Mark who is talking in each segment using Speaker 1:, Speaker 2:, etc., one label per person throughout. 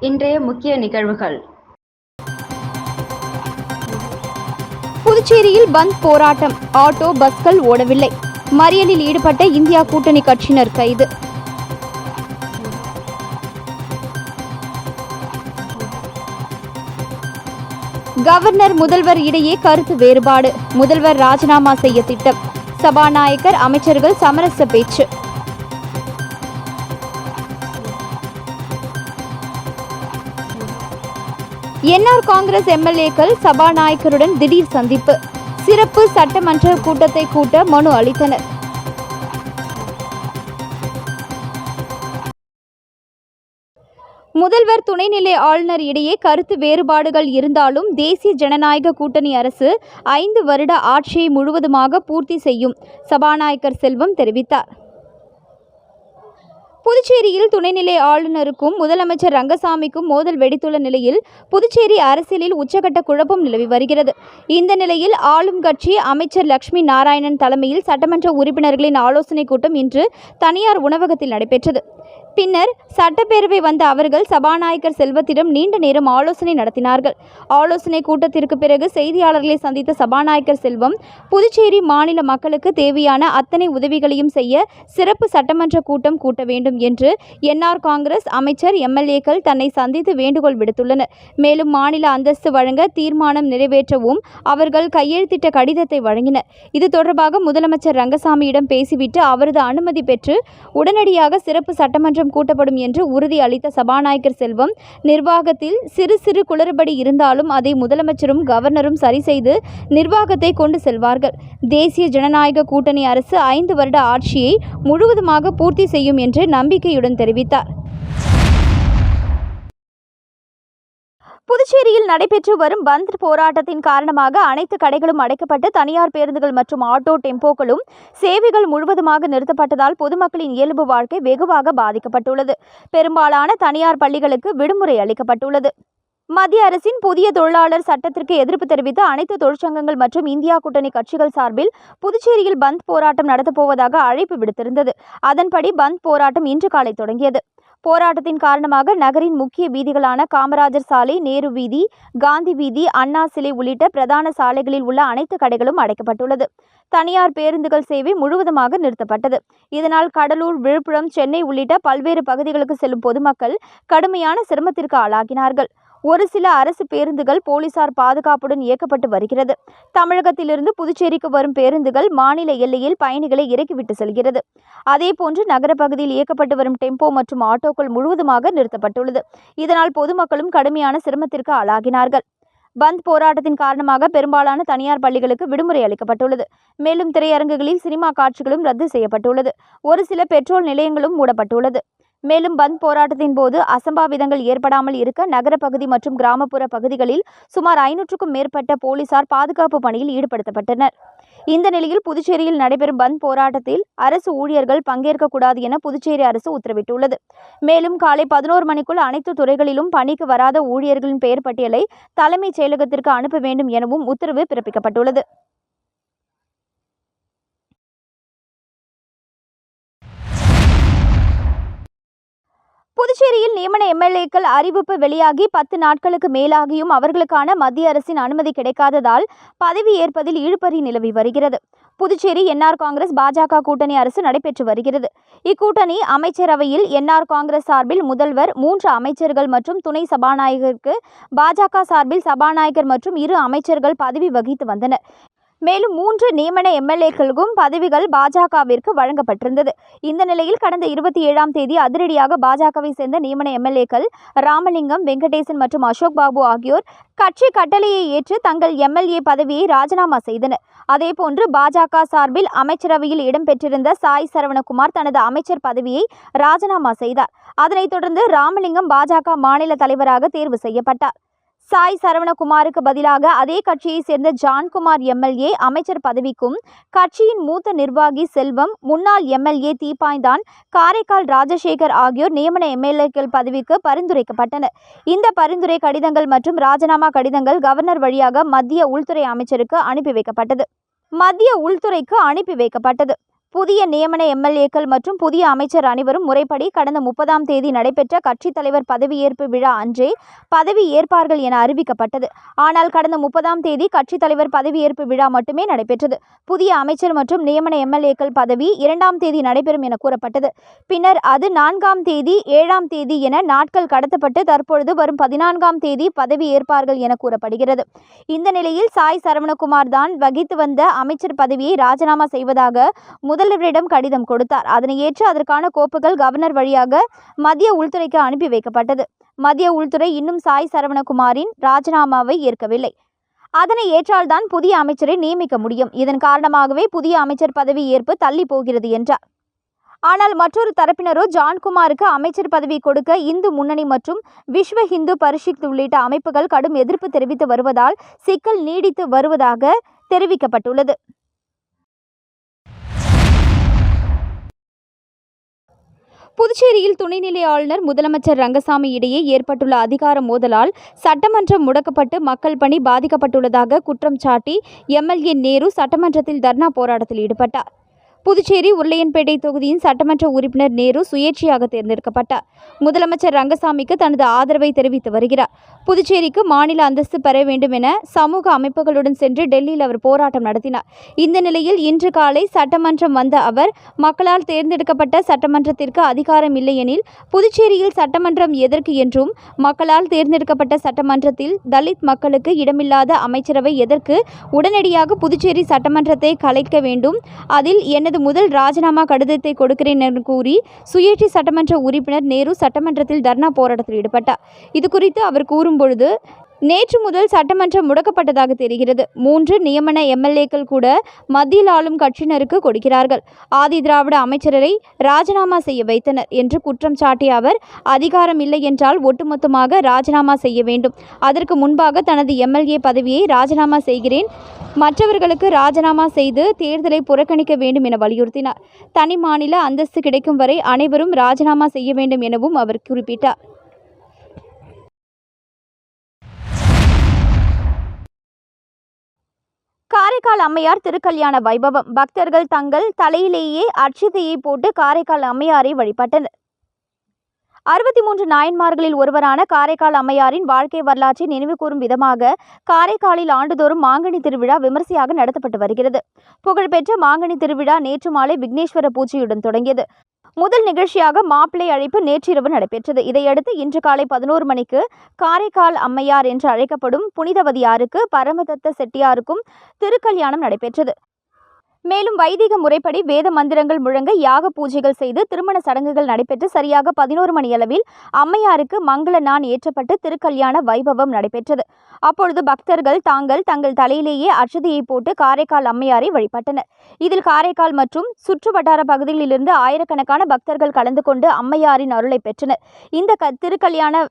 Speaker 1: இன்றைய முக்கிய நிகழ்வுகள்.
Speaker 2: புதுச்சேரியில் பந்த் போராட்டம். ஆட்டோ பஸ்கள் ஓடவில்லை. மறியலில் ஈடுபட்ட இந்தியா கூட்டணி கட்சியினர் கைது. கவர்னர் முதல்வர் இடையே கருத்து வேறுபாடு. முதல்வர் ராஜினாமா செய்ய திட்டம். சபாநாயகர் அமைச்சர்கள் சமரச பேச்சு. என்ஆர் காங்கிரஸ் எம்எல்ஏக்கள் சபாநாயகருடன் திடீர் சந்திப்பு. சிறப்பு சட்டமன்ற கூட்டத்தை கூட்ட மனு அளித்தனர். முதல்வர் துணைநிலை ஆளுநர் இடையே கருத்து வேறுபாடுகள் இருந்தாலும் தேசிய ஜனநாயக கூட்டணி அரசு ஐந்து வருட ஆட்சியை முழுவதுமாக பூர்த்தி செய்யும். சபாநாயகர் செல்வம் தெரிவித்தார். புதுச்சேரியில் துணைநிலை ஆளுநருக்கும் முதலமைச்சர் ரங்கசாமிக்கும் மோதல் வெடித்துள்ள நிலையில் புதுச்சேரி அரசியலில் உச்சகட்ட குழப்பம் நிலவி வருகிறது. இந்த நிலையில் ஆளும் கட்சி அமைச்சர் லட்சுமி நாராயணன் தலைமையில் சட்டமன்ற உறுப்பினர்களின் ஆலோசனைக் கூட்டம் இன்று தனியார் உணவகத்தில் நடைபெற்றது. பின்னர் சட்டப்பேரவை வந்த அவர்கள் சபாநாயகர் செல்வத்திடம் நீண்ட நேரம் ஆலோசனை நடத்தினார்கள். ஆலோசனை கூட்டத்திற்கு பிறகு செய்தியாளர்களை சந்தித்த சபாநாயகர் செல்வம் புதுச்சேரி மாநில மக்களுக்கு தேவையான அத்தனை உதவிகளையும் செய்ய சிறப்பு சட்டமன்ற கூட்டம் கூட்ட வேண்டும் என்று என்ஆர் காங்கிரஸ் அமைச்சர் எம்எல்ஏக்கள் தன்னை சந்தித்து வேண்டுகோள் விடுத்துள்ளனர். மேலும் மாநில அந்தஸ்து வழங்க தீர்மானம் நிறைவேற்றவும் அவர்கள் கையெழுத்திட்ட கடிதத்தை வழங்கினர். இது தொடர்பாக முதலமைச்சர் ரங்கசாமியிடம் பேசிவிட்டு அவரது அனுமதி பெற்று உடனடியாக சிறப்பு சட்டமன்றம் கூட்டப்படும் என்று உறுதி அளித்த சபாநாயகர் செல்வம் நிர்வாகத்தில் சிறு சிறு குளறுபடி இருந்தாலும் அதை முதலமைச்சரும் கவர்னரும் சரி செய்து நிர்வாகத்தை கொண்டு செல்வார்கள். தேசிய ஜனநாயக கூட்டணி அரசு ஐந்து வருட ஆட்சியை முழுவதுமாக பூர்த்தி செய்யும் என்று நம்பிக்கையுடன் தெரிவித்தார். புதுச்சேரியில் நடைபெற்று வரும் பந்த் போராட்டத்தின் காரணமாக அனைத்து கடைகளும் அடைக்கப்பட்டு தனியார் பேருந்துகள் மற்றும் ஆட்டோ டெம்போக்களும் சேவைகள் முழுவதுமாக நிறுத்தப்பட்டதால் பொதுமக்களின் இயல்பு வாழ்க்கை வெகுவாக பாதிக்கப்பட்டுள்ளது. பெரும்பாலான தனியார் பள்ளிகளுக்கு விடுமுறை அளிக்கப்பட்டுள்ளது. மத்திய அரசின் புதிய தொழிலாளர் சட்டத்திற்கு எதிர்ப்பு தெரிவித்து அனைத்து தொழிற்சங்கங்கள் மற்றும் இந்தியா கூட்டணி கட்சிகள் சார்பில் புதுச்சேரியில் பந்த் போராட்டம் நடத்தப்போவதாக அழைப்பு விடுத்திருந்தது. அதன்படி பந்த் போராட்டம் இன்று காலை தொடங்கியது. போராட்டத்தின் காரணமாக நகரின் முக்கிய வீதிகளான காமராஜர் சாலை நேரு வீதி காந்தி வீதி அண்ணா சிலை உள்ளிட்ட பிரதான சாலைகளில் உள்ள அனைத்து கடைகளும் அடைக்கப்பட்டுள்ளது. தனியார் பேருந்துகள் சேவை முழுவதுமாக நிறுத்தப்பட்டது. இதனால் கடலூர் விழுப்புரம் சென்னை உள்ளிட்ட பல்வேறு பகுதிகளுக்கு செல்லும் பொதுமக்கள் கடுமையான சிரமத்திற்கு ஆளாகினார்கள். ஒரு சில அரசு பேருந்துகள் போலீசார் பாதுகாப்புடன் இயக்கப்பட்டு வருகிறது. தமிழகத்திலிருந்து புதுச்சேரிக்கு வரும் பேருந்துகள் மாநில எல்லையில் பயணிகளை இறக்கிவிட்டு செல்கிறது. அதேபோன்று நகர பகுதியில் இயக்கப்பட்டு வரும் டெம்போ மற்றும் ஆட்டோக்கள் முழுவதுமாக நிறுத்தப்பட்டுள்ளது. இதனால் பொதுமக்களும் கடுமையான சிரமத்திற்கு ஆளாகினார்கள். பந்த் போராட்டத்தின் காரணமாக பெரும்பாலான தனியார் பள்ளிகளுக்கு விடுமுறை அளிக்கப்பட்டுள்ளது. மேலும் திரையரங்குகளில் சினிமா காட்சிகளும் ரத்து செய்யப்பட்டுள்ளது. ஒரு சில பெட்ரோல் நிலையங்களும் மூடப்பட்டுள்ளது. மேலும் பந்த் போராட்டத்தின் போது அசம்பாவிதங்கள் ஏற்படாமல் இருக்க நகர பகுதி மற்றும் கிராமப்புற பகுதிகளில் சுமார் ஐநூற்றுக்கும் மேற்பட்ட போலீசார் பாதுகாப்பு பணியில் ஈடுபடுத்தப்பட்டனர். இந்த நிலையில் புதுச்சேரியில் நடைபெறும் பந்த் போராட்டத்தில் அரசு ஊழியர்கள் பங்கேற்கக்கூடாது என புதுச்சேரி அரசு உத்தரவிட்டுள்ளது. மேலும் காலை பதினோரு மணிக்குள் அனைத்து துறைகளிலும் பணிக்கு வராத ஊழியர்களின் பெயர் பட்டியலை தலைமைச் செயலகத்திற்கு அனுப்ப வேண்டும் எனவும் உத்தரவு பிறப்பிக்கப்பட்டுள்ளது. புதுச்சேரியில் நியமன எம்எல்ஏக்கள் அறிவிப்பு வெளியாகி பத்து நாட்களுக்கு மேலாகியும் அவர்களுக்கான மத்திய அரசின் அனுமதி கிடைக்காததால் பதவி ஏற்பதில் இழுபறி நிலவி வருகிறது. புதுச்சேரி என்ஆர் காங்கிரஸ் பாஜக கூட்டணி அரசு நடைபெற்று வருகிறது. இக்கூட்டணி அமைச்சரவையில் என்ஆர் காங்கிரஸ் சார்பில் முதல்வர் மூன்று அமைச்சர்கள் மற்றும் துணை சபாநாயகருக்கு பாஜக சார்பில் சபாநாயகர் மற்றும் இரு அமைச்சர்கள் பதவி வகித்து வந்தனர். மேலும் மூன்று நியமன எம்எல்ஏக்களுக்கும் பதவிகள் பாஜகவிற்கு வழங்கப்பட்டிருந்தது. இந்த நிலையில் கடந்த இருபத்தி ஏழாம் தேதி அதிரடியாக பாஜகவை சேர்ந்த நியமன எம்எல்ஏக்கள் ராமலிங்கம் வெங்கடேசன் மற்றும் அசோக் பாபு ஆகியோர் கட்சி கட்டளையை ஏற்று தங்கள் எம்எல்ஏ பதவியை ராஜினாமா செய்தனர். அதேபோன்று பாஜக சார்பில் அமைச்சரவையில் இடம்பெற்றிருந்த சாய் சரவணகுமார் தனது அமைச்சர் பதவியை ராஜினாமா செய்தார். அதனைத் தொடர்ந்து ராமலிங்கம் பாஜக மாநில தலைவராக தேர்வு செய்யப்பட்டார். சாய் சரவணகுமாருக்கு பதிலாக அதே கட்சியைச் சேர்ந்த ஜான்குமார் எம்எல்ஏ அமைச்சர் பதவிக்கும் கட்சியின் மூத்த நிர்வாகி செல்வம் முன்னாள் எம்எல்ஏ தீப்பாய்ந்தான் காரைக்கால் ராஜசேகர் ஆகியோர் நியமன எம்எல்ஏக்கள் பதவிக்கு பரிந்துரைக்கப்பட்டனர். இந்த பரிந்துரை கடிதங்கள் மற்றும் ராஜினாமா கடிதங்கள் கவர்னர் வழியாக மத்திய உள்துறை அமைச்சருக்கு அனுப்பி வைக்கப்பட்டது. மத்திய உள்துறைக்கு அனுப்பி வைக்கப்பட்டது. புதிய நியமன எம்எல்ஏக்கள் மற்றும் புதிய அமைச்சர் அனைவரும் முறைப்படி கடந்த முப்பதாம் தேதி நடைபெற்ற கட்சித் தலைவர் பதவியேற்பு விழா அன்றே பதவி ஏற்பார்கள் என அறிவிக்கப்பட்டது. ஆனால் கடந்த முப்பதாம் தேதி கட்சித் தலைவர் பதவியேற்பு விழா மட்டுமே நடைபெற்றது. புதிய அமைச்சர் மற்றும் நியமன எம்எல்ஏக்கள் பதவி இரண்டாம் தேதி நடைபெறும் என கூறப்பட்டது. பின்னர் அது நான்காம் தேதி ஏழாம் தேதி என நாட்கள் கடத்தப்பட்டு தற்பொழுது வரும் பதினான்காம் தேதி பதவி ஏற்பார்கள் என கூறப்படுகிறது. இந்த நிலையில் சாய் சரவணகுமார் தான் வகித்து வந்த அமைச்சர் பதவியை ராஜினாமா செய்வதாக முதல்வரிடம் கடிதம் கொடுத்தார். அதனை ஏற்று அதற்கான கோப்புகள் கவர்னர் வழியாக மத்திய உள்துறைக்கு அனுப்பி வைக்கப்பட்டது. மத்திய உள்துறை இன்னும் சாய் சரவணகுமாரின் ராஜினாமாவை ஏற்கவில்லை. அதனை ஏற்றால்தான் புதிய அமைச்சரை நியமிக்க முடியும். இதன் காரணமாகவே புதிய அமைச்சர் பதவி ஏற்பு தள்ளி போகிறது என்றார். ஆனால் மற்றொரு தரப்பினரோ ஜான்குமாருக்கு அமைச்சர் பதவி கொடுக்க இந்து முன்னணி மற்றும் விஸ்வ ஹிந்து பரிஷித் உள்ளிட்ட அமைப்புகள் கடும் எதிர்ப்பு தெரிவித்து வருவதால் சிக்கல் நீடித்து வருவதாக தெரிவிக்கப்பட்டுள்ளது. புதுச்சேரியில் துணைநிலை ஆளுநர் முதலமைச்சர் ரங்கசாமி இடையே ஏற்பட்டுள்ள அதிகார மோதலால் சட்டமன்றம் முடக்கப்பட்டு மக்கள் பணி பாதிக்கப்பட்டுள்ளதாக குற்றம் சாட்டி எம்எல்ஏ நேரு சட்டமன்றத்தில் தர்ணா போராட்டத்தில் ஈடுபட்டார். புதுச்சேரி உருளையன்பேட்டை தொகுதியின் சட்டமன்ற உறுப்பினர் நேரு சுயேட்சையாக தேர்ந்தெடுக்கப்பட்டார். முதலமைச்சர் ரங்கசாமிக்கு தனது ஆதரவை தெரிவித்து வருகிறார். புதுச்சேரிக்கு மாநில அந்தஸ்து பெற வேண்டும் என சமூக அமைப்புகளுடன் சென்று டெல்லியில் அவர் போராட்டம் நடத்தினார். இந்த நிலையில் இன்று காலை சட்டமன்றம் வந்த அவர் மக்களால் தேர்ந்தெடுக்கப்பட்ட சட்டமன்றத்திற்கு அதிகாரம் இல்லையெனில் புதுச்சேரியில் சட்டமன்றம் எதற்கு என்றும் மக்களால் தேர்ந்தெடுக்கப்பட்ட சட்டமன்றத்தில் தலித் மக்களுக்கு இடமில்லாத அமைச்சரவை எதற்கு உடனடியாக புதுச்சேரி சட்டமன்றத்தை கலைக்க வேண்டும் அதில் எனது முதல் ராஜினாமா கடிதத்தை கொடுக்கிறேன் என கூறி சுயேட்சை சட்டமன்ற உறுப்பினர் நேரு சட்டமன்றத்தில் தர்ணா போராட்டத்தில் ஈடுபட்டார். இது குறித்து அவர் கூறும்பொழுது நேற்று முதல் சட்டமன்றம் முடக்கப்பட்டதாக தெரிகிறது. மூன்று நியமன எம்எல்ஏக்கள் கூட மத்தியில் ஆளும் கட்சியினருக்கு கொடுக்கிறார்கள். ஆதி திராவிட அமைச்சரை ராஜினாமா செய்ய வைத்தனர் என்று குற்றம் சாட்டிய அவர் அதிகாரம் இல்லை என்றால் ஒட்டுமொத்தமாக ராஜினாமா செய்ய வேண்டும். அதற்கு முன்பாக தனது எம்எல்ஏ பதவியை ராஜினாமா செய்கிறேன். மற்றவர்களுக்கு ராஜினாமா செய்து தேர்தலை புறக்கணிக்க வேண்டும் என வலியுறுத்தினார். தனி மாநில அந்தஸ்து கிடைக்கும் வரை அனைவரும் ராஜினாமா செய்ய வேண்டும் எனவும் அவர் குறிப்பிட்டார். காரைக்கால் அம்மையார் திருக்கல்யாண வைபவம். பக்தர்கள் தங்கள் தலையிலேயே அர்ச்சிதையை போட்டு காரைக்கால் அம்மையாரை வழிபட்டனர். அறுபத்தி மூன்று நாயன்மார்களில் ஒருவரான காரைக்கால் அம்மையாரின் வாழ்க்கை வரலாற்றை நினைவுகூரும் விதமாக காரைக்காலில் ஆண்டுதோறும் மாங்கனி திருவிழா விமர்சையாக நடத்தப்பட்டு வருகிறது. புகழ்பெற்ற மாங்கனி திருவிழா நேற்று மாலை விக்னேஸ்வர பூஜையுடன் தொடங்கியது. முதல் நிகழ்ச்சியாக மாப்பிள்ளை அழைப்பு நேற்றிரவு நடைபெற்றது. இதையடுத்து இன்று காலை பதினோரு மணிக்கு காரைக்கால் அம்மையார் என்று அழைக்கப்படும் புனிதவதியாருக்கு பரமதத்த செட்டியாருக்கும் திருக்கல்யாணம் நடைபெற்றது. மேலும் வைதிக முறைப்படி வேத மந்திரங்கள் முழங்க யாக பூஜைகள் செய்து திருமண சடங்குகள் நடைபெற்று சரியாக பதினோரு மணியளவில் அம்மையாருக்கு மங்கள நான் ஏற்றப்பட்டு திருக்கல்யாண வைபவம் நடைபெற்றது. அப்பொழுது பக்தர்கள் தாங்கள் தங்கள் தலையிலேயே அச்சதியை போட்டு காரைக்கால் அம்மையாரை வழிபட்டனர். இதில் காரைக்கால் மற்றும் சுற்று வட்டார பகுதிகளிலிருந்து ஆயிரக்கணக்கான பக்தர்கள் கலந்து கொண்டு அம்மையாரின் அருளை பெற்றனர். இந்த க திருக்கல்யாண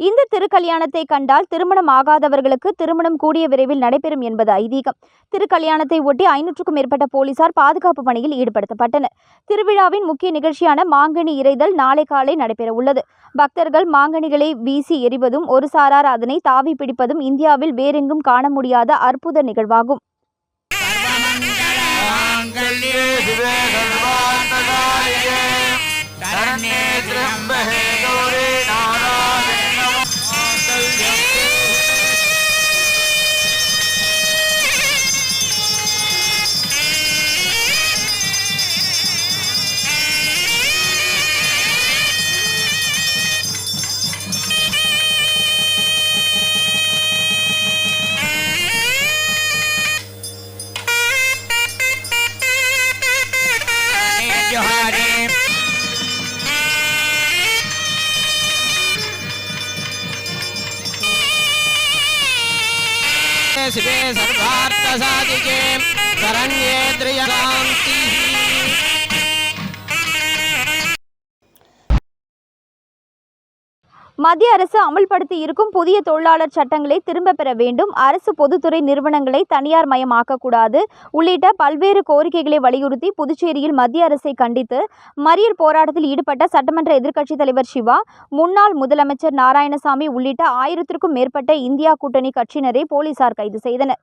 Speaker 2: இந்த திருக்கல்யாணத்தை கண்டால் திருமணம் ஆகாதவர்களுக்கு திருமணம் கூடிய விரைவில் நடைபெறும் என்பது ஐதீகம் திருக்கல்யாணத்தை ஒட்டி ஐநூற்றுக்கும் மேற்பட்ட போலீசார் பாதுகாப்பு பணியில் ஈடுபடுத்தப்பட்டனர் திருவிழாவின் முக்கிய நிகழ்ச்சியான மாங்கனி இறைதல் நாளை காலை நடைபெற உள்ளது பக்தர்கள் மாங்கனிகளை வீசி எறிவதும் ஒரு சாரார் அதனை தாவி பிடிப்பதும் இந்தியாவில் வேறெங்கும் காண முடியாத அற்புத நிகழ்வாகும்
Speaker 1: माङ्गल्ये शिवे सर्वार्थसाधिके शरण्ये त्रियकान्तिः
Speaker 2: மத்திய அரசு அமல்படுத்தி இருக்கும் புதிய தொழிலாளர் சட்டங்களை திரும்பப் பெற வேண்டும். அரசு பொதுத்துறை நிறுவனங்களை தனியார் மயமாக்கக்கூடாது. உள்ளிட்ட பல்வேறு கோரிக்கைகளை வலியுறுத்தி புதுச்சேரியில் மத்திய அரசை கண்டித்து மறியல் போராட்டத்தில் ஈடுபட்ட சட்டமன்ற எதிர்க்கட்சித் தலைவர் சிவா முன்னாள் முதலமைச்சர் நாராயணசாமி உள்ளிட்ட ஆயிரத்திற்கும் மேற்பட்ட இந்தியா கூட்டணி கட்சியினரை போலீசார் கைது செய்தனர்.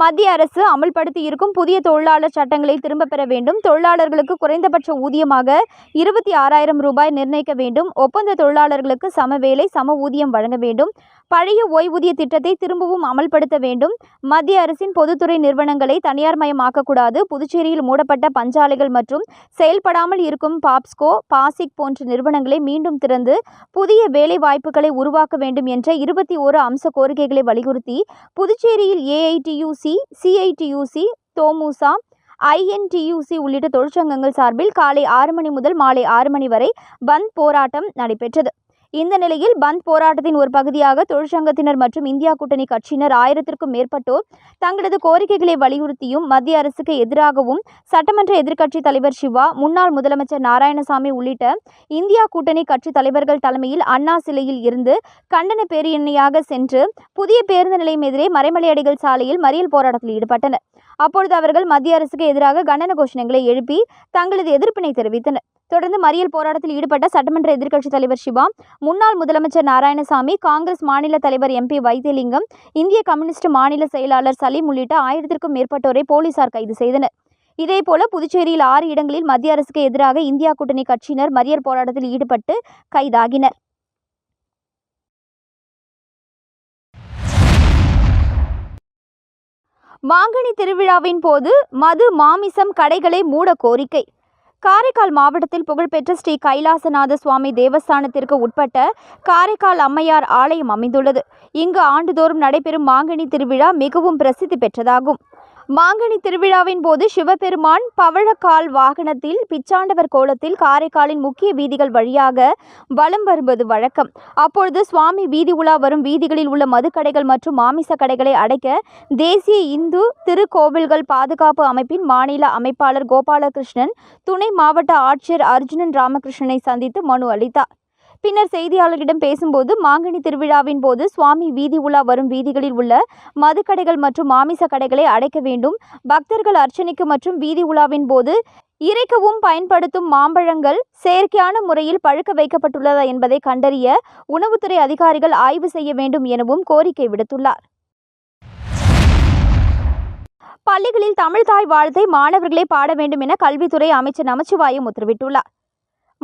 Speaker 2: மத்திய அரசு அமல்படுத்தி இருக்கும் புதிய தொழிலாளர் சட்டங்களை திரும்பப் பெற வேண்டும். தொழிலாளர்களுக்கு குறைந்தபட்ச ஊதியமாக இருபத்தி ஆறாயிரம் ரூபாய் நிர்ணயிக்க வேண்டும். ஒப்பந்த தொழிலாளர்களுக்கு சம வேலை சம ஊதியம் வழங்க வேண்டும். பழைய ஓய்வூதிய திட்டத்தை திரும்பவும் அமல்படுத்த வேண்டும். மத்திய அரசின் பொதுத்துறை நிறுவனங்களை தனியார் மயமாக்கக்கூடாது புதுச்சேரியில் மூடப்பட்ட பஞ்சாலைகள் மற்றும் செயல்படாமல் இருக்கும் பாப்ஸ்கோ பாசிக் போன்ற நிறுவனங்களை மீண்டும் திறந்து புதிய வேலை வாய்ப்புகளை உருவாக்க வேண்டும் என்ற இருபத்தி ஓரு அம்ச கோரிக்கைகளை வலியுறுத்தி புதுச்சேரியில் ஏஐடியூசி சிஐடியூசி தோமுசா ஐஎன்டியூசி உள்ளிட்ட தொழிற்சங்கங்கள் சார்பில் காலை ஆறு மணி முதல் மாலை ஆறு மணி வரை பந்த் போராட்டம் நடைபெற்றது. இந்த நிலையில் பந்த் போராட்டத்தின் ஒரு பகுதியாக தொழிற்சங்கத்தினர் மற்றும் இந்தியா கூட்டணி கட்சியினர் ஆயிரத்திற்கும் மேற்பட்டோர் தங்களது கோரிக்கைகளை வலியுறுத்தியும் மத்திய அரசுக்கு எதிராகவும் சட்டமன்ற எதிர்க்கட்சித் தலைவர் சிவா முன்னாள் முதலமைச்சர் நாராயணசாமி உள்ளிட்ட இந்தியா கூட்டணி கட்சி தலைவர்கள் தலைமையில் அண்ணா சிலையில் இருந்து கண்டன பேரணியாக சென்று புதிய பேருந்து நிலையம் எதிரே மறைமலையடிகள் சாலையில் மறியல் போராட்டத்தில் ஈடுபட்டனர். அப்பொழுது அவர்கள் மத்திய அரசுக்கு எதிராக கண்டன கோஷணங்களை எழுப்பி தங்களது எதிர்ப்பினை தெரிவித்தனர். தொடர்ந்து மறியல் போராட்டத்தில் ஈடுபட்ட சட்டமன்ற எதிர்க்கட்சித் தலைவர் சிவா முன்னாள் முதலமைச்சர் நாராயணசாமி காங்கிரஸ் மாநில தலைவர் எம்பி வைத்தியலிங்கம் இந்திய கம்யூனிஸ்ட் மாநில செயலாளர் சலீம் உள்ளிட்ட ஆயிரத்திற்கும் மேற்பட்டோரை போலீசார் கைது செய்தனர். இதேபோல புதுச்சேரியில் ஆறு இடங்களில் மத்திய அரசுக்கு எதிராக இந்தியா கூட்டணி கட்சியினர் மறியல் போராட்டத்தில் ஈடுபட்டு கைதாகினர். மாங்கனி திருவிழாவின் போது மது மாமிசம் கடைகளை மூட கோரிக்கை. காரைக்கால் மாவட்டத்தில் புகழ்பெற்ற ஸ்ரீ கைலாசநாத சுவாமி தேவஸ்தானத்திற்கு உட்பட்ட காரைக்கால் அம்மையார் ஆலயம் அமைந்துள்ளது. இங்கு ஆண்டுதோறும் நடைபெறும் மாங்கனி திருவிழா மிகவும் பிரசித்தி பெற்றதாகும். மாங்கனி திருவிழாவின் போது சிவபெருமான் பவழக்கால் வாகனத்தில் பிச்சாண்டவர் கோலத்தில் காரைக்காலின் முக்கிய வீதிகள் வழியாக வலம் வருவது வழக்கம். அப்பொழுது சுவாமி வீதி உலா வரும் வீதிகளில் உள்ள மதுக்கடைகள் மற்றும் மாமிச கடைகளை அடைக்க தேசிய இந்து திருக்கோவில்கள் பாதுகாப்பு அமைப்பின் மாநில அமைப்பாளர் கோபாலகிருஷ்ணன் துணை மாவட்ட ஆட்சியர் அர்ஜுனன் ராமகிருஷ்ணனை சந்தித்து மனு அளித்தார். பின்னர் செய்தியாளர்களிடம் பேசும்போது மாங்கனி திருவிழாவின் போது சுவாமி வீதி உலா வரும் வீதிகளில் உள்ள மதுக்கடைகள் மற்றும் மாமிச கடைகளை அடைக்க வேண்டும். பக்தர்கள் அர்ச்சனைக்கு மற்றும் வீதி உலாவின் போது இறைக்கவும் பயன்படுத்தும் மாம்பழங்கள் செயற்கையான முறையில் பழுக்க வைக்கப்பட்டுள்ளதா என்பதை கண்டறிய உணவுத்துறை அதிகாரிகள் ஆய்வு செய்ய வேண்டும் எனவும் கோரிக்கை விடுத்துள்ளார். பள்ளிகளில் தமிழ்தாய் வாழ்த்தை மாணவர்களே பாட வேண்டும் என கல்வித்துறை அமைச்சர் நமச்சிவாயம் உத்தரவிட்டுள்ளார்.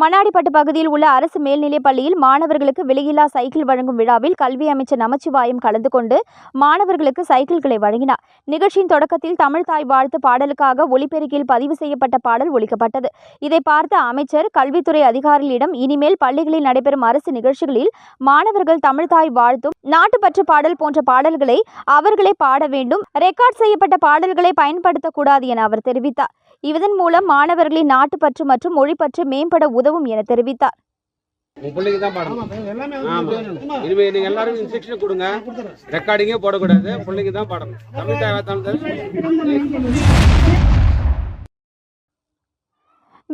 Speaker 2: மண்ணாடிப்பட்டு பகுதியில் உள்ள அரசு மேல்நிலைப் பள்ளியில் மாணவர்களுக்கு விலையில்லா சைக்கிள் வழங்கும் விழாவில் கல்வி அமைச்சர் நமச்சிவாயம் கலந்து கொண்டு மாணவர்களுக்கு சைக்கிள்களை வழங்கினார். நிகழ்ச்சியின் தொடக்கத்தில் தமிழ் தாய் வாழ்த்து பாடலுக்காக ஒலிபெருக்கியில் பதிவு செய்யப்பட்ட பாடல் ஒலிக்கப்பட்டது. இதை பார்த்த அமைச்சர் கல்வித்துறை அதிகாரிகளிடம் இனிமேல் பள்ளிகளில் நடைபெறும் அரசு நிகழ்ச்சிகளில் மாணவர்கள் தமிழ்தாய் வாழ்த்தும் நாட்டுப்பற்று பாடல் போன்ற பாடல்களை அவர்களே பாட வேண்டும் ரெக்கார்ட் செய்யப்பட்ட பாடல்களை பயன்படுத்தக்கூடாது என அவர் தெரிவித்தார். இதன் மூலம் மாணவர்களின் நாட்டுப்பற்று மற்றும் மொழிப்பற்று மேம்பட உதவும் என தெரிவித்தார்.
Speaker 3: உங்க பிள்ளைக்கு தான் பாடணும்
Speaker 4: எல்லாமே
Speaker 3: ஆமா. இனிமே நீங்க எல்லாரும் இன்ஸ்ட்ரக்ஷன் கொடுங்க. ரெக்கார்டிங்கே போடக்கூடாது. பிள்ளைக்கு தான் பாடணும். தமிழ் தாய்?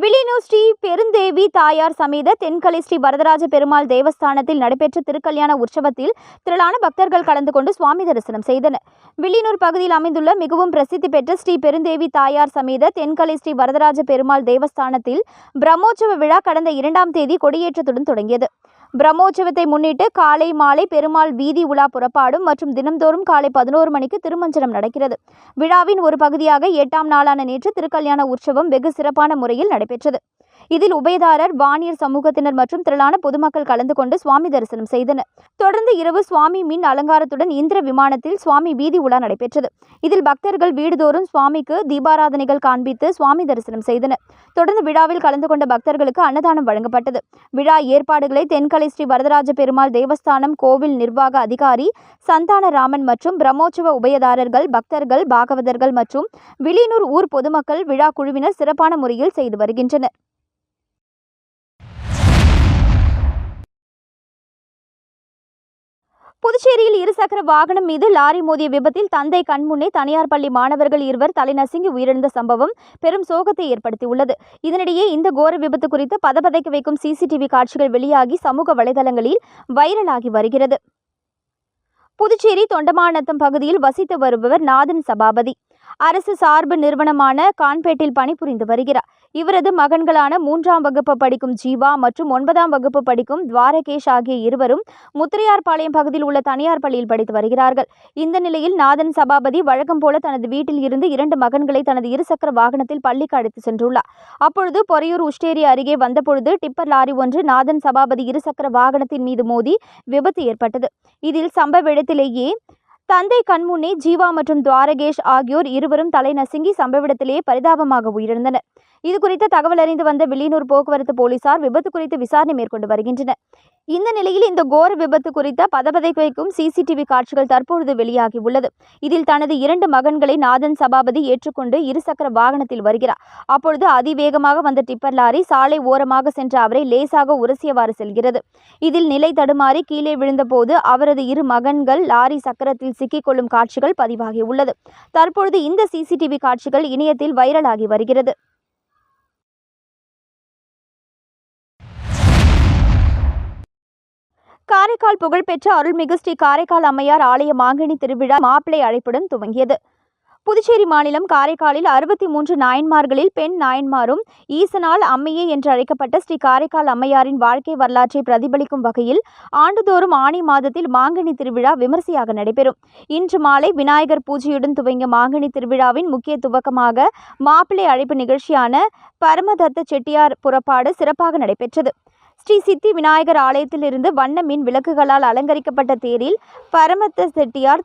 Speaker 2: வில்லியனூர் ஸ்ரீ பெருந்தேவி தாயார் சமேத தென்கலை ஸ்ரீ வரதராஜ பெருமாள் தேவஸ்தானத்தில் நடைபெற்ற திருக்கல்யாண உற்சவத்தில் திரளான பக்தர்கள் கலந்து கொண்டு சுவாமி தரிசனம் செய்தனர். வில்லியனூர் பகுதியில் அமைந்துள்ள மிகவும் பிரசித்தி பெற்ற ஸ்ரீ பெருந்தேவி தாயார் சமேத தென்கலை ஸ்ரீ வரதராஜ பெருமாள் தேவஸ்தானத்தில் பிரம்மோற்சவ விழா கடந்த இரண்டாம் தேதி கொடியேற்றத்துடன் தொடங்கியது. பிரம்மோற்சவத்தை முன்னிட்டு காலை மாலை பெருமாள் வீதி உலா புறப்பாடும் மற்றும் தினம்தோறும் காலை பதினோரு மணிக்கு திருமஞ்சனம் நடக்கிறது. விழாவின் ஒரு பகுதியாக எட்டாம் நாளான நேற்று திருக்கல்யாண உற்சவம் வெகு சிறப்பான முறையில் நடைபெற்றது. இதில் உபயதாரர் வாணியர் சமூகத்தினர் மற்றும் திரளான பொதுமக்கள் கலந்து கொண்டு சுவாமி தரிசனம் செய்தனர். தொடர்ந்து இரவு சுவாமி மின் அலங்காரத்துடன் இந்திர விமானத்தில் சுவாமி வீதி உலா நடைபெற்றது. இதில் பக்தர்கள் வீடுதோறும் சுவாமிக்கு தீபாராதனைகள் காண்பித்து சுவாமி தரிசனம் செய்தனர். தொடர்ந்து விழாவில் கலந்து கொண்ட பக்தர்களுக்கு அன்னதானம் வழங்கப்பட்டது. விழா ஏற்பாடுகளை தென்கலை ஸ்ரீ வரதராஜ பெருமாள் தேவஸ்தானம் கோவில் நிர்வாக அதிகாரி சந்தானராமன் மற்றும் பிரம்மோற்சவ உபயதாரர்கள் பக்தர்கள் பாகவதர்கள் மற்றும் வில்லியனூர் ஊர் பொதுமக்கள் விழா குழுவினர் சிறப்பான முறையில் செய்து வருகின்றனர். புதுச்சேரியில் இருசக்கர வாகனம் மீது லாரி மோதிய விபத்தில் தந்தை கண்முன்னே தனியார் பள்ளி மாணவர்கள் இருவர் தலைநசுங்கி உயிரிழந்த சம்பவம் பெரும் சோகத்தை ஏற்படுத்தியுள்ளது. இதனிடையே இந்த கோர விபத்து குறித்து பதபதைக்க வைக்கும் சிசிடிவி காட்சிகள் வெளியாகி சமூக வலைதளங்களில் வைரலாகி வருகிறது. புதுச்சேரி தொண்டமாநத்தம் பகுதியில் வசித்து வருபவர் நாதன் சபாபதி. அரசு சார்பு நிறுவனமான கான்பேட்டில் பணிபுரிந்து வருகிறார். இவரது மகன்களான மூன்றாம் வகுப்பு படிக்கும் ஜீவா மற்றும் ஒன்பதாம் வகுப்பு படிக்கும் துவாரகேஷ் ஆகிய இருவரும் முத்திரையார்பாளையம் பகுதியில் உள்ள தனியார் பள்ளியில் படித்து வருகிறார்கள். இந்த நிலையில் நாதன் சபாபதி வழக்கம் போல தனது வீட்டில் இருந்து இரண்டு மகன்களை தனது இருசக்கர வாகனத்தில் பள்ளிக்கு அழைத்து சென்றுள்ளார். அப்பொழுது பொறையூர் உஷ்டேரி அருகே வந்தபொழுது டிப்பர் லாரி ஒன்று நாதன் சபாபதி இருசக்கர வாகனத்தின் மீது மோதி விபத்து ஏற்பட்டது. இதில் சம்பவ இடத்திலேயே தந்தை கண்முன்னே ஜீவா மற்றும் துவாரகேஷ் ஆகியோர் இருவரும் தலை நசுங்கி சம்பவ இடத்திலேயே பரிதாபமாக உயிரிழந்தனர். இது குறித்த தகவல் அறிந்து வந்த வில்லியனூர் போக்குவரத்து போலீசார் விபத்து குறித்து விசாரணை மேற்கொண்டு வருகின்றனர். இந்த நிலையில் இந்த கோர விபத்து குறித்த பதபதை வைக்கும் சிசிடிவி காட்சிகள் தற்பொழுது வெளியாகி உள்ளது. இதில் தனது இரண்டு மகன்களை நாதன் சபாபதி ஏற்றுக்கொண்டு இருசக்கர வாகனத்தில் வருகிறார். அப்பொழுது அதிவேகமாக வந்த டிப்பர் லாரி சாலை ஓரமாக சென்ற அவரை லேசாக உரசியவாறு செல்கிறது. இதில் நிலை தடுமாறி கீழே விழுந்தபோது அவரது இரு மகன்கள் லாரி சக்கரத்தில் சிக்கிக்கொள்ளும் காட்சிகள் பதிவாகி உள்ளது. தற்பொழுது இந்த சிசிடிவி காட்சிகள் இணையத்தில் வைரலாகி வருகிறது. காரைக்கால் புகழ்பெற்ற அருள்மிகு ஸ்ரீ காரைக்கால் அம்மையார் ஆலய மாங்கனி திருவிழா மாப்பிளை அழைப்புடன் துவங்கியது. புதுச்சேரி மாநிலம் காரைக்காலில் அறுபத்தி மூன்று நாயன்மார்களில் பெண் நாயன்மாரும் ஈசனால் அம்மையே என்று அழைக்கப்பட்ட ஸ்ரீ காரைக்கால் அம்மையாரின் வாழ்க்கை வரலாற்றை பிரதிபலிக்கும் வகையில் ஆண்டுதோறும் ஆணி மாதத்தில் மாங்கனி திருவிழா விமரிசையாக நடைபெறும். இன்று மாலை விநாயகர் பூஜையுடன் துவங்கிய மாங்கனி திருவிழாவின் முக்கிய துவக்கமாக மாப்பிள்ளை அழைப்பு நிகழ்ச்சியான பரமதத்த செட்டியார் புறப்பாடு சிறப்பாக நடைபெற்றது. ஸ்ரீ சித்தி விநாயகர் ஆலயத்திலிருந்து வண்ண மின் விளக்குகளால் அலங்கரிக்கப்பட்ட தேரில் பரமத்த செட்டியார்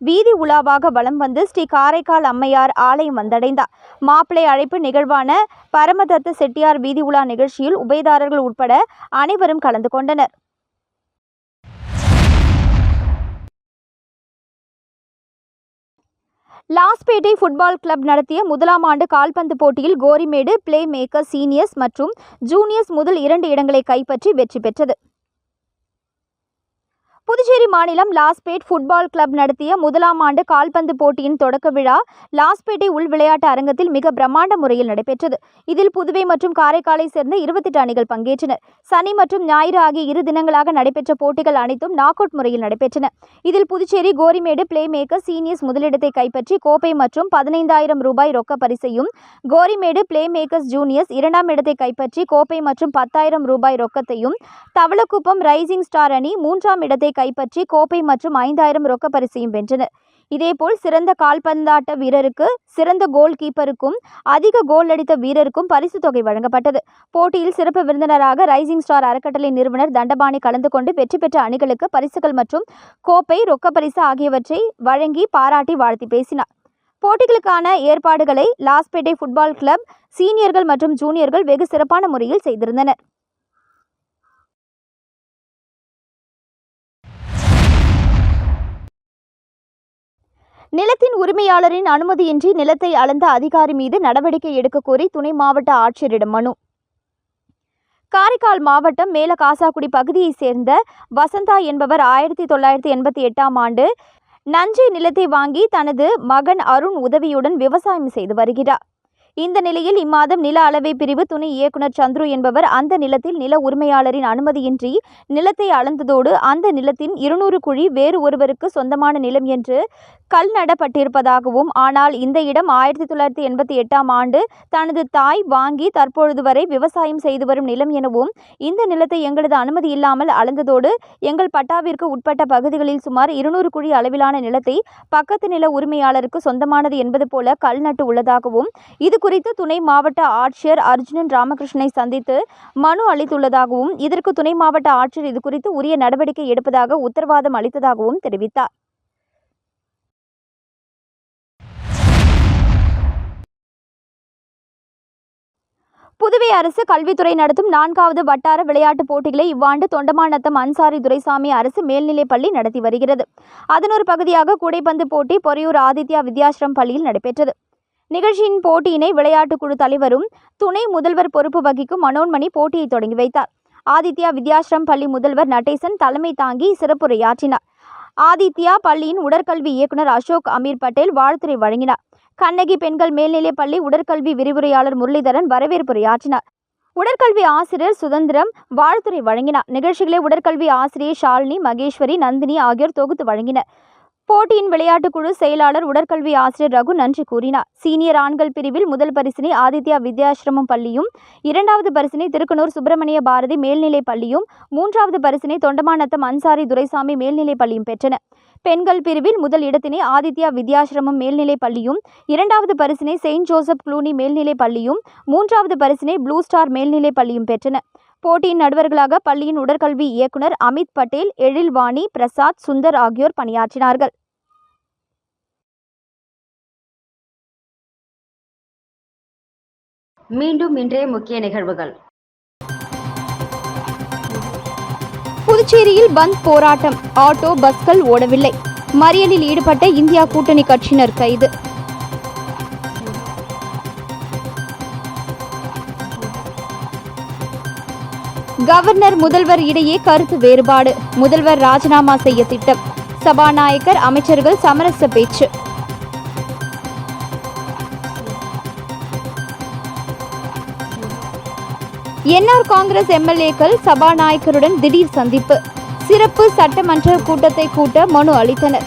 Speaker 2: வீதி உலாவாக வலம் வந்து ஸ்ரீ காரைக்கால் அம்மையார் ஆலயம் வந்தடைந்தார். மாப்பிள்ளை அழைப்பு நிகழ்வான பரமதத்த செட்டியார் வீதி உலா நிகழ்ச்சியில் உபயதாரர்கள் உட்பட அனைவரும் கலந்து கொண்டனர். லாஸ்பேட்டை ஃபுட்பால் கிளப் நடத்திய முதலாம் ஆண்டு கால்பந்து போட்டியில் கோரிமேடு பிளே மேக்கர் சீனியர்ஸ் மற்றும் ஜூனியர்ஸ் முதல் இரண்டு இடங்களை கைப்பற்றி வெற்றி பெற்றது. புதுச்சேரி மாநிலம் லாஸ்பேட் ஃபுட்பால் கிளப் நடத்திய முதலாம் ஆண்டு கால்பந்து போட்டியின் தொடக்க விழா லாஸ்பேட்டை உள் விளையாட்டு அரங்கத்தில் மிக பிரம்மாண்ட முறையில் நடைபெற்றது. இதில் புதுவை மற்றும் காரைக்காலை சேர்ந்த இருபத்தெட்டு அணிகள் பங்கேற்றனர். சனி மற்றும் ஞாயிறு ஆகிய இரு தினங்களாக நடைபெற்ற போட்டிகள் அனைத்தும் நாக் அவுட் முறையில் நடைபெற்றன. இதில் Puducherry Gorimedu play maker seniors முதலிடத்தை கைப்பற்றி கோப்பை மற்றும் பதினைந்தாயிரம் ரூபாய் ரொக்க பரிசையும் கோரிமேடு பிளே மேக்கர்ஸ் ஜூனியர்ஸ் இரண்டாம் இடத்தை கைப்பற்றி கோப்பை மற்றும் பத்தாயிரம் ரூபாய் ரொக்கத்தையும் தவளக்குப்பம் ரைசிங் ஸ்டார் அணி மூன்றாம் இடத்தை கைப்பற்றி கோப்பை மற்றும் ஐந்தாயிரம் ரொக்க பரிசையும் வென்றனர். இதேபோல் சிறந்த கால்பந்தாட்ட வீரருக்கு சிறந்த கோல் கீப்பருக்கும் அதிக கோல் அடித்த வீரருக்கும் பரிசு தொகை வழங்கப்பட்டது. போட்டியில் சிறப்பு விருந்தினராக ரைசிங் ஸ்டார் அறக்கட்டளை நிறுவனர் தண்டபாணி கலந்து கொண்டு வெற்றி பெற்ற அணிகளுக்கு பரிசுகள் மற்றும் கோப்பை ரொக்க பரிசு ஆகியவற்றை வழங்கி பாராட்டி வாழ்த்தி பேசினார். போட்டிகளுக்கான ஏற்பாடுகளை லாஸ்பேட்டை ஃபுட்பால் கிளப் சீனியர்கள் மற்றும் ஜூனியர்கள் வெகு சிறப்பான முறையில் செய்திருந்தனர். நிலத்தின் உரிமையாளரின் அனுமதியின்றி நிலத்தை அளந்த அதிகாரி மீது நடவடிக்கை எடுக்க கோரி துணை மாவட்ட ஆட்சியரிடம் மனு. காரைக்கால் மாவட்டம் மேல காசாக்குடி பகுதியைச் சேர்ந்த வசந்தா என்பவர் ஆயிரத்தி தொள்ளாயிரத்தி எண்பத்தி எட்டாம் ஆண்டு நஞ்சை நிலத்தை வாங்கி தனது மகன் அருண் உதவியுடன் விவசாயம் செய்து வருகிறார். இந்த நிலையில் இம்மாதம் நில அளவை பிரிவு துணை இயக்குனர் சந்துரு என்பவர் அந்த நிலத்தில் நில உரிமையாளரின் அனுமதியின்றி நிலத்தை அளந்ததோடு அந்த நிலத்தின் இருநூறு குழி வேறு ஒருவருக்கு சொந்தமான நிலம் என்று கல் நடப்பட்டிருப்பதாகவும் ஆனால் இந்த இடம் ஆயிரத்தி தொள்ளாயிரத்தி எண்பத்தி எட்டாம் ஆண்டு தனது தாய் வாங்கி தற்பொழுது வரை விவசாயம் செய்து வரும் நிலம் எனவும் இந்த நிலத்தை எங்களது அனுமதி இல்லாமல் அளந்ததோடு எங்கள் பட்டாவிற்கு உட்பட்ட பகுதிகளில் சுமார் இருநூறு குழி அளவிலான நிலத்தை பக்கத்து நில உரிமையாளருக்கு சொந்தமானது என்பது போல கல் நட்டு உள்ளதாகவும் இது குறித்து துணை மாவட்ட ஆட்சியர் அர்ஜுனன் ராமகிருஷ்ணனை சந்தித்து மனு அளித்துள்ளதாகவும் இதற்கு துணை மாவட்ட ஆட்சியர் இது குறித்து உரிய நடவடிக்கை எடுப்பதாக உத்தரவாதம் அளித்ததாகவும் தெரிவித்தார். புதுவை அரசு கல்வித்துறை நடத்தும் நான்காவது வட்டார விளையாட்டுப் போட்டிகளை இவ்வாண்டு தொண்டமாநத்தம் அன்சாரி துரைசாமி அரசு மேல்நிலைப் பள்ளி நடத்தி வருகிறது. அதன் ஒரு பகுதியாக கூடைப்பந்து போட்டி பொறையூர் ஆதித்யா வித்யாசிரம் பள்ளியில் நடைபெற்றது. நிகழ்ச்சியின் போட்டியினை விளையாட்டுக் குழு தலைவரும் துணை முதல்வர் பொறுப்பு வகிக்கும் மனோன்மணி போட்டியை தொடங்கி வைத்தார். ஆதித்யா வித்யாசிரம் பள்ளி முதல்வர் நடேசன் தலைமை தாங்கி சிறப்புரையாற்றினார். ஆதித்யா பள்ளியின் உடற்கல்வி இயக்குனர் அசோக் அமீர் பட்டேல் வாழ்த்துரை வழங்கினார். கண்ணகி பெண்கள் மேல்நிலைப் பள்ளி உடற்கல்வி விரிவுரையாளர் முரளிதரன் வரவேற்புரையாற்றினார். உடற்கல்வி ஆசிரியர் சுதந்திரம் வாழ்த்துரை வழங்கினார். நிகழ்ச்சிகளை உடற்கல்வி ஆசிரியர் ஷாலினி மகேஸ்வரி நந்தினி ஆகியோர் தொகுத்து வழங்கினர். போட்டியின் விளையாட்டுக் குழு செயலாளர் உடற்கல்வி ஆசிரியர் ரகு நன்றி கூறினார். சீனியர் ஆண்கள் பிரிவில் முதல் பரிசினை ஆதித்யா வித்யாசிரமம் பள்ளியும் இரண்டாவது பரிசினை திருக்கனூர் சுப்பிரமணிய பாரதி மேல்நிலைப் பள்ளியும் மூன்றாவது பரிசினை தொண்டமாநத்தம் அன்சாரி துரைசாமி மேல்நிலைப் பள்ளியும் பெற்றன. பெண்கள் பிரிவில் முதல் இடத்தினை ஆதித்யா வித்யாசிரமம் மேல்நிலைப் பள்ளியும் இரண்டாவது பரிசினை செயின்ட் ஜோசப் க்ளூனி மேல்நிலைப் பள்ளியும் மூன்றாவது பரிசினை ப்ளூ ஸ்டார் மேல்நிலைப் பள்ளியும் பெற்றன. போட்டியின் நடுவர்களாக பள்ளியின் உடற்கல்வி இயக்குனர் அமித் பட்டேல் எழில்வாணி பிரசாத் சுந்தர் ஆகியோர் பணியாற்றினார்கள்.
Speaker 4: மீண்டும் இன்றைய முக்கிய நிகழ்வுகள்.
Speaker 2: புதுச்சேரியில் பந்த் போராட்டம். ஆட்டோ பஸ்கள் ஓடவில்லை. மறியலில் ஈடுபட்ட இந்தியா கூட்டணி கட்சியினர் கைது. கவர்னர் முதல்வர் இடையே கருத்து வேறுபாடு. முதல்வர் ராஜினாமா செய்ய திட்டம். சபாநாயகர் அமைச்சர்கள் சமரச பேச்சு. என்ஆர் காங்கிரஸ் எம்எல்ஏக்கள் சபாநாயகருடன் திடீர் சந்திப்பு. சிறப்பு சட்டமன்ற கூட்டத்தை கூட்ட மனு அளித்தனர்.